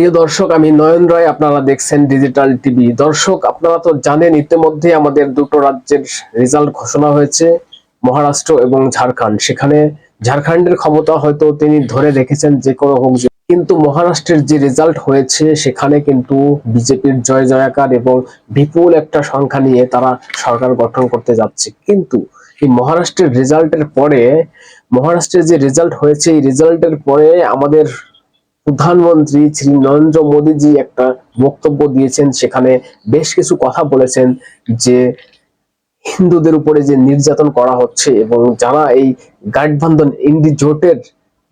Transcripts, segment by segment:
প্রিয় দর্শক, আমি নয়ন রায়, আপনারা দেখছেন ডিজিটাল টিভি দর্শক, আপনারা তো জানেন ইতিমধ্যে আমাদের দুটো রাজ্যের রেজাল্ট ঘোষণা হয়েছে, মহারাষ্ট্র এবং ঝাড়খণ্ড। সেখানে ঝাড়খণ্ডের ক্ষমতা হয়তো তিনি ধরে রেখেছেন যে কোনো হোক কিন্তু মহারাষ্ট্রের যে রেজাল্ট হয়েছে, সেখানে কিন্তু বিজেপির জয় জয়াকার এবং বিপুল একটা সংখ্যা নিয়ে তারা সরকার গঠন করতে যাচ্ছে। কিন্তু এই মহারাষ্ট্রের রেজাল্টের পরে, মহারাষ্ট্রের যে রেজাল্ট হয়েছে, এই রেজাল্টের পরে আমাদের প্রধানমন্ত্রী শ্রী নরেন্দ্র মোদীজি একটা বক্তব্য দিয়েছেন, সেখানে বেশ কিছু কথা বলেছেন যে হিন্দুদের উপরে যে নির্যাতন করা হচ্ছে এবং যারা এই গাঠবন্ধন ইন্ডি জোটের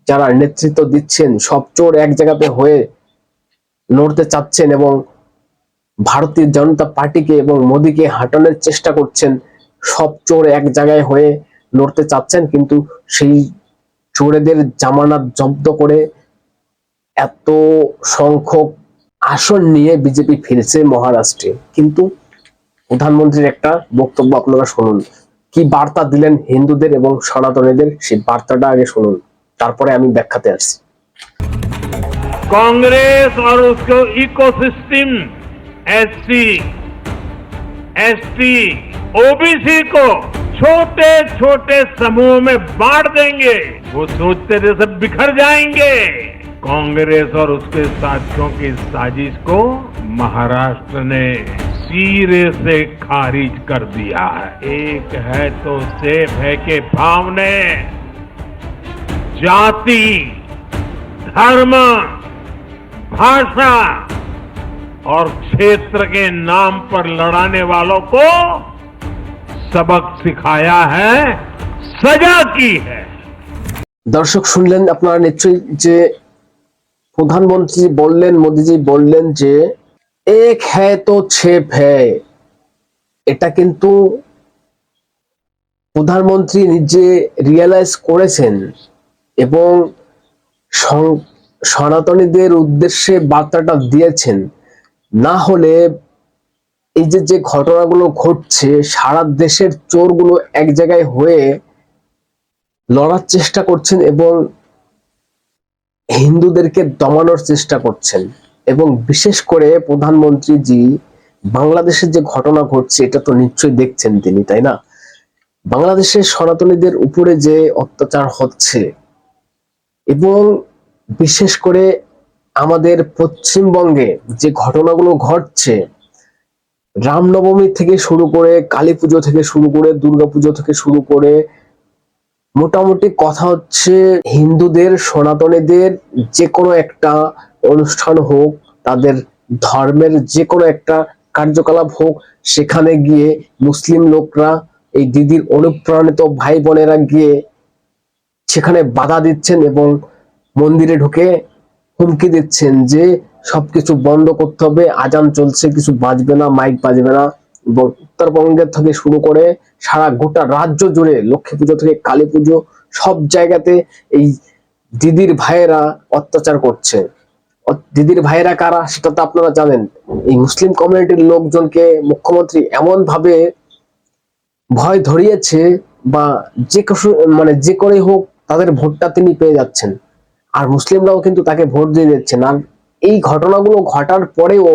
যারা নেতৃত্ব দিচ্ছেন, সব চোর এক জায়গাতে হয়ে লড়তে চাচ্ছেন এবং ভারতীয় জনতা পার্টিকে এবং মোদীকে হাঁটানোর চেষ্টা করছেন, সব চোর এক জায়গায় হয়ে লড়তে চাচ্ছেন, কিন্তু সেই চোরেদের জামানত জব্দ করে এত সংখ্যক আসন নিয়ে বিজেপি ফিরেছে মহারাষ্ট্রে কিন্তু প্রধানমন্ত্রীর একটা বক্তব্য আপনারা শুনুন কি বার্তা দিলেন হিন্দুদের এবং সনাতনীদের সেই বার্তাটা আগে শুনুন তারপরে আমি ব্যাখ্যাতে আসছি कांग्रेस और उसको इकोसिस्टम एससी एसटी ओबीसी को छोटे छोटे समूह में बांट देंगे वो सोचते थे सब बिखर जाएंगे कांग्रेस और उसके साथियों की साजिश को महाराष्ट्र ने सिरे से खारिज कर दिया है। एक है तो सेफ़ है के भाव ने जाति, धर्म, भाषा और क्षेत्र के नाम पर लड़ाने वालों को सबक सिखाया है, सजा की है। दर्शक सुनलें अपना निश्चय প্রধানমন্ত্রী বললেন, মোদিজি বললেন যে, এক হ্যায় তো ছেপ হ্যায়। এটা কিন্তু প্রধানমন্ত্রী নিজে রিয়েলাইজ করেছেন এবং সনাতনীদের উদ্দেশ্যে বার্তাটা দিয়েছেন। না হলে এই যে যে ঘটনাগুলো ঘটছে, সারা দেশের চোরগুলো এক জায়গায় হয়ে লড়ার চেষ্টা করছেন এবং হিন্দুদেরকে দমানোর চেষ্টা করছেন এবং বিশেষ করে প্রধানমন্ত্রী প্রধানমন্ত্রীজি বাংলাদেশের যে ঘটনা ঘটছে, এটা তো নিশ্চয়ই দেখছেন তিনি, তাই না? বাংলাদেশের সনাতনীদের উপরে যে অত্যাচার হচ্ছে এবং বিশেষ করে আমাদের পশ্চিমবঙ্গে যে ঘটনাগুলো ঘটছে, রামনবমী থেকে শুরু করে কালী পুজো থেকে শুরু করে দুর্গাপুজো থেকে শুরু করে মোটামুটি কথা হচ্ছে হিন্দুদের, সনাতনীদের যে কোনো একটা অনুষ্ঠান হোক, তাদের ধর্মের যে কোনো একটা কার্যকলাপ হোক, সেখানে গিয়ে মুসলিম লোকরা, এই দিদির অনুপ্রাণিত ভাই বোনেরা গিয়ে সেখানে বাধা দিচ্ছেন এবং মন্দিরে ঢুকে হুমকি দিচ্ছেন যে সবকিছু বন্ধ করতে হবে, আজান চলছে, কিছু বাজবে না মাইক বাজবে না, এবং উত্তরবঙ্গের থেকে শুরু করে সারা গোটা রাজ্য জুড়ে লক্ষ্মী পুজো থেকে কালী পুজো সব জায়গাতে এই দিদির ভাইয়েরা অত্যাচার করছে। দিদির ভাইয়েরা কারা সেটা তো আপনারা জানেন। এই মুসলিম কমিউনিটির লোকজনকে মুখ্যমন্ত্রী এমন ভাবে ভয় ধরিয়েছে বা যে মানে যে করেই হোক তাদের ভোটটা তিনি পেয়ে যাচ্ছেন। আর মুসলিমরাও কিন্তু তাকে ভোট দিয়ে দিচ্ছেন। আর এই ঘটনাগুলো ঘটার পরেও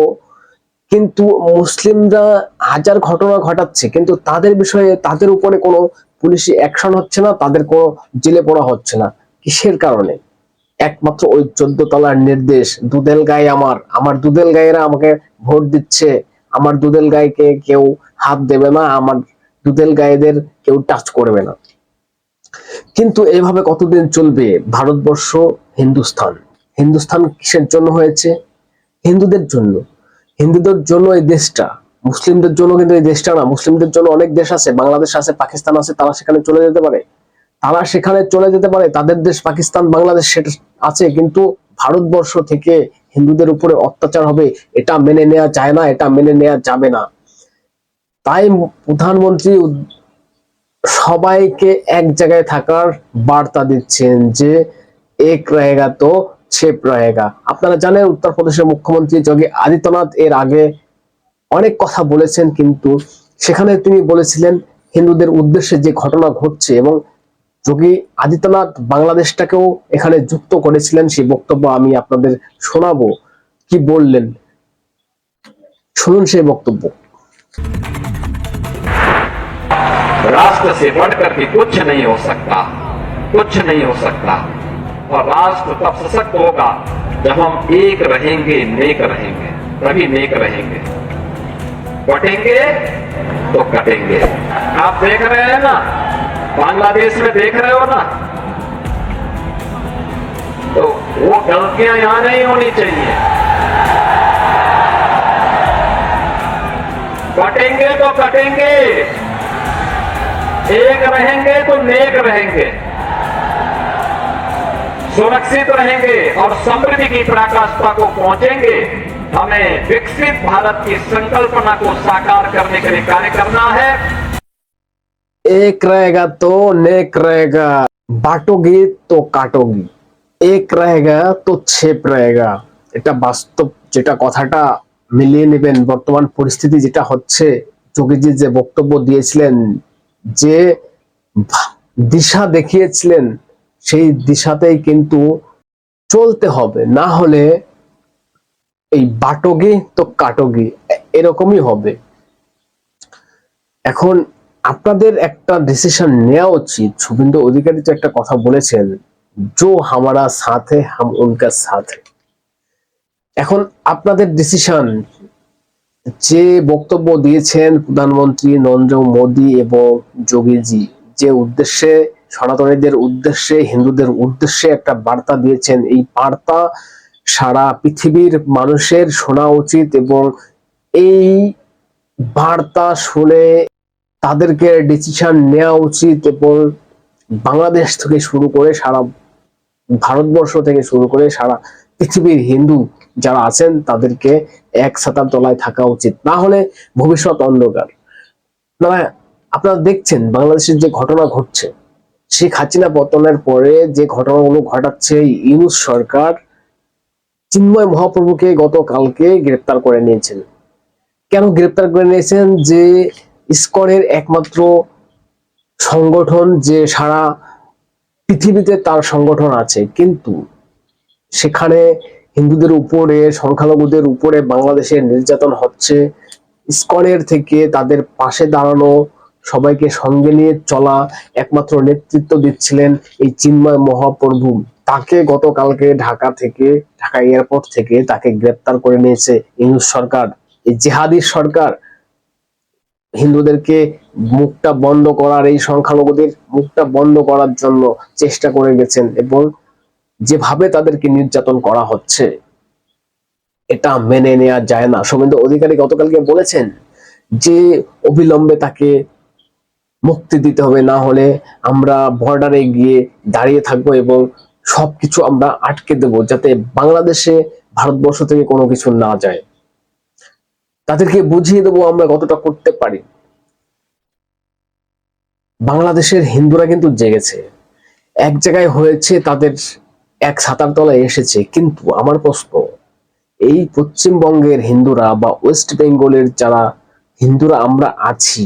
কিন্তু মুসলিমরা হাজার ঘটনা ঘটাচ্ছে, কিন্তু তাদের বিষয়ে তাদের উপরে কোনো পুলিশি অ্যাকশন হচ্ছে না, তাদের কোনো জেলে পড়া হচ্ছে না। কিসের কারণে? একমাত্র ওই চোদ্দ তলার নির্দেশ, দুদেল গায়ে আমার আমার দুদেল গায়েরা আমাকে ভোট দিচ্ছে, আমার দুদেল গায়েকে কেউ হাত দেবে না, আমার দুদেল গায়েদের কেউ টাচ করবে না। কিন্তু এভাবে কতদিন চলবে? ভারতবর্ষ, হিন্দুস্থান। হিন্দুস্থান কিসের জন্য হয়েছে? হিন্দুদের জন্য। হিন্দুদের জন্য এই দেশটা, মুসলিমদের জন্য কিন্তু এই দেশটা না। মুসলিমদের জন্য অনেক দেশ আছে, বাংলাদেশ আছে, পাকিস্তান আছে, তারা সেখানে চলে যেতে পারে। তারা সেখানে চলে যেতে পারে, তাদের দেশ পাকিস্তান, বাংলাদেশ, সেটা আছে, কিন্তু ভারতবর্ষ থেকে হিন্দুদের উপরে অত্যাচার হবে, এটা মেনে নেওয়া যায় না, এটা মেনে নেওয়া যাবে না। তাই প্রধানমন্ত্রী সবাইকে এক জায়গায় থাকার বার্তা দিচ্ছেন যে, এক রয়েগা তো ছেপ রয়েগা আপনারা জানেন উত্তরপ্রদেশের মুখ্যমন্ত্রী যোগী আদিত্যনাথ এর আগে অনেক কথা বলেছেন কিন্তু সেখানে তিনি বলেছিলেন হিন্দুদের উদ্দেশ্যে যে ঘটনা ঘটছে এবং যোগী আদিত্যনাথ বাংলাদেশটাকেও এখানে যুক্ত করেছিলেন সেই বক্তব্য আমি আপনাদের শোনাবো কি বললেন শুনুন সেই বক্তব্য राष्ट्र से बढ़कर के कुछ नहीं हो सकता कुछ नहीं हो सकता और राष्ट्र तब सशक्त होगा जब हम एक रहेंगे, नेक रहेंगे, तभी नेक रहेंगे। कटेंगे तो कटेंगे। आप देख रहे हैं ना? बांग्लादेश में देख रहे हो ना? तो वो गलतियाँ यहाँ नहीं होनी चाहिए। कटेंगे तो कटेंगे। एक रहेंगे तो नेक रहेंगे। सुरक्षित रहेंगे और समृद्धि की पराकाष्ठा को पहुंचेंगे हमें विकसित भारत की संकल्पना को साकार करने के लिए कार्य करना है एक रहेगा तो नेक रहेगा बांटोगी तो काटोगी এক रहेगा তো ছেপ रहेगा এটা বাস্তব যেটা কথাটা মিলিয়ে নেবেন বর্তমান পরিস্থিতি যেটা হচ্ছে যোগীজি যে বক্তব্য দিয়েছিলেন যে ভা- দিশা দেখিয়েছিলেন সেই দিশাতেই কিন্তু চলতে হবে। না হলে এই বাটোগি তো কাটোগি, এরকমই হবে। এখন আপনাদের একটা ডিসিশন নেওয়া উচিত। শুভেন্দু অধিকারী তো একটা কথা বলেছেন, জো হামারা সাথে, হাম উনকা সাথে। এখন আপনাদের ডিসিশন যে বক্তব্য দিয়েছেন প্রধানমন্ত্রী নরেন্দ্র মোদী এবং যোগীজি, যে উদ্দেশ্যে সনাতনীদের উদ্দেশ্যে, হিন্দুদের উদ্দেশ্যে একটা বার্তা দিয়েছেন। এই বার্তা সারা পৃথিবীর মানুষের শোনা উচিত এবং এই বার্তা শুনে তাদেরকে ডিসিশন নেওয়া উচিত এবং বাংলাদেশ থেকে শুরু করে সারা ভারতবর্ষ থেকে শুরু করে সারা পৃথিবীর হিন্দু যারা আছেন, তাদেরকে এক ছাতার তলায় থাকা উচিত। না হলে ভবিষ্যৎ অন্ধকার। আপনারা দেখছেন বাংলাদেশের যে ঘটনা ঘটছে। শেখ হাসিনা পতনের পরে যে ঘটনাগুলো ঘটাচ্ছে ইউস সরকার, চিন্ময় মহাপ্রভুকে গতকালকে গ্রেপ্তার করে নিয়েছেন। কেন গ্রেপ্তার করে নিয়েছেন? যে ইসকনের একমাত্র সংগঠন যে সারা পৃথিবীতে তার সংগঠন আছে, কিন্তু সেখানে হিন্দুদের উপরে, সংখ্যালঘুদের উপরে বাংলাদেশের নির্যাতন হচ্ছে। ইসকনের থেকে তাদের পাশে দাঁড়ানো সবাইকে সঙ্গে নিয়ে চলা একমাত্র নেতৃত্ব দিচ্ছিলেন এই চিন্ময় মহাপ্রভু। তাকে গতকালকে ঢাকা থেকে, ঢাকা এয়ারপোর্ট থেকে তাকে গ্রেপ্তার করে নিয়েছে ইংলিশ সরকার। এই জেহাদি সরকার হিন্দুদেরকে মুখটা বন্ধ করার, এই সংখ্যালঘুদের মুখটা বন্ধ করার জন্য চেষ্টা করে গেছেন এবং যেভাবে তাদেরকে নির্যাতন করা হচ্ছে, এটা মেনে নেওয়া যায় না। শুভেন্দু অধিকারী গতকালকে বলেছেন যে, অবিলম্বে তাকে মুক্তি দিতে হবে, না হলে আমরা বর্ডারে গিয়ে দাঁড়িয়ে থাকব এবং সবকিছু আমরা আটকে দেব যাতে বাংলাদেশে ভারতবর্ষ থেকে কোনো কিছু না যায়। তাদেরকে বুঝিয়ে দেবো আমরা কতটা করতে পারি। বাংলাদেশের হিন্দুরা কিন্তু জেগেছে। এক জায়গায় হয়েছে, তাদের এক ছাতার তলায় এসেছে। কিন্তু আমার প্রশ্ন, এই পশ্চিমবঙ্গের হিন্দুরা বা ওয়েস্ট বেঙ্গলের যারা হিন্দুরা আমরা আছি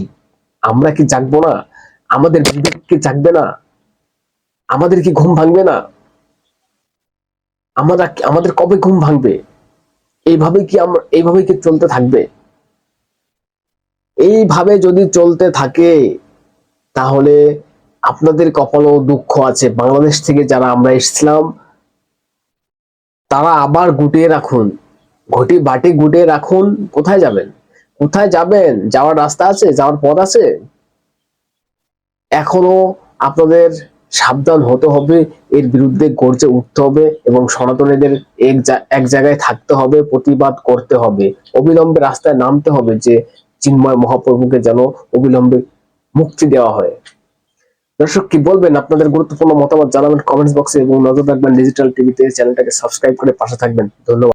আমরা কি জাগবো না? আমাদের বিবেক কি জাগবে না? আমাদের কি ঘুম ভাঙবে না? আমরা আমাদের কবে ঘুম ভাঙবে? এইভাবে কি আমরা এইভাবে কি চলতে থাকবে? এইভাবে যদি চলতে থাকে, তাহলে আপনাদের কপালও দুঃখ আছে। বাংলাদেশ থেকে যারা আমরা এসেছিলাম, তারা আবার গুটিয়ে রাখুন। ঘটি বাটি গুটিয়ে রাখুন। কোথায় যাবেন? কোথায় যাবেন? যাওয়ার রাস্তা আছে? যাওয়ার পথ আছে? এখনও আপনাদের সাবধান হতে হবে, এর বিরুদ্ধে গর্জে উঠতে হবে এবং সনাতনীদের এক এক জায়গায় থাকতে হবে, প্রতিবাদ করতে হবে। অবিলম্বে রাস্তায় নামতে হবে যে চিন্ময় মহাপ্রভুকে যেন অবিলম্বে মুক্তি দেওয়া হয়। দর্শক, কি বলবেন? আপনাদের গুরুত্বপূর্ণ মতামত জানাবেন কমেন্টস বক্সে এবং নজর রাখবেন ডিজিটাল টিভিতে। চ্যানেলটাকে সাবস্ক্রাইব করে পাশে থাকবেন। ধন্যবাদ।